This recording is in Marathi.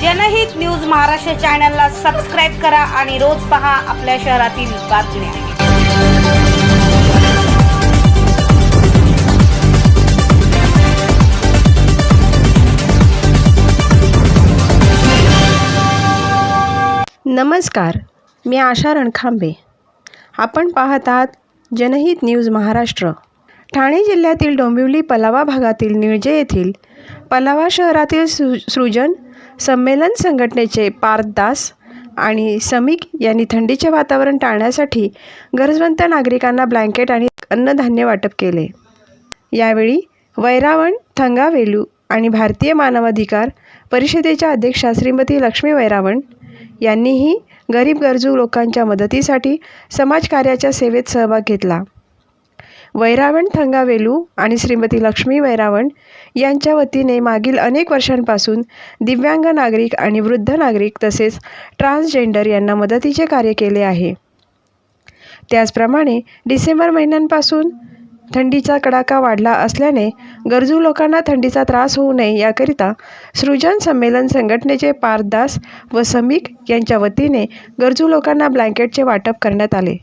जनहित न्यूज महाराष्ट्र चॅनलला सबस्क्राईब करा आणि रोज पहा आपल्या शहरातील बातम्या. नमस्कार मी आशा रणखांबे. आपण पाहत आहात जनहित न्यूज महाराष्ट्र. ठाणे जिल्ह्यातील डोंबिवली पलावा भागातील निळजे येथील पलावा शहरातील सृ सृजन संमेलन संघटनेचे पार्थ दास आणि समीक यांनी थंडीचे वातावरण टाळण्यासाठी गरजवंत नागरिकांना ब्लँकेट आणि अन्नधान्य वाटप केले. यावेळी वैरावण थंगावेलू आणि भारतीय मानवाधिकार परिषदेच्या अध्यक्षा श्रीमती लक्ष्मी वैरावण यांनीही गरीब गरजू लोकांच्या मदतीसाठी समाजकार्याच्या सेवेत सहभाग घेतला. वैरावण थंगावेलू आणि श्रीमती लक्ष्मी वैरावण यांच्या वतीने मागील अनेक वर्षांपासून दिव्यांग नागरिक आणि वृद्ध नागरिक तसेच ट्रान्सजेंडर यांना मदतीचे कार्य केले आहे. त्याचप्रमाणे डिसेंबर महिन्यांपासून थंडीचा कडाका वाढला असल्याने गरजू लोकांना थंडीचा त्रास होऊ नये याकरिता सृजन संमेलन संघटनेचे पारदास व समीक यांच्या वतीने गरजू लोकांना ब्लँकेटचे वाटप करण्यात आले.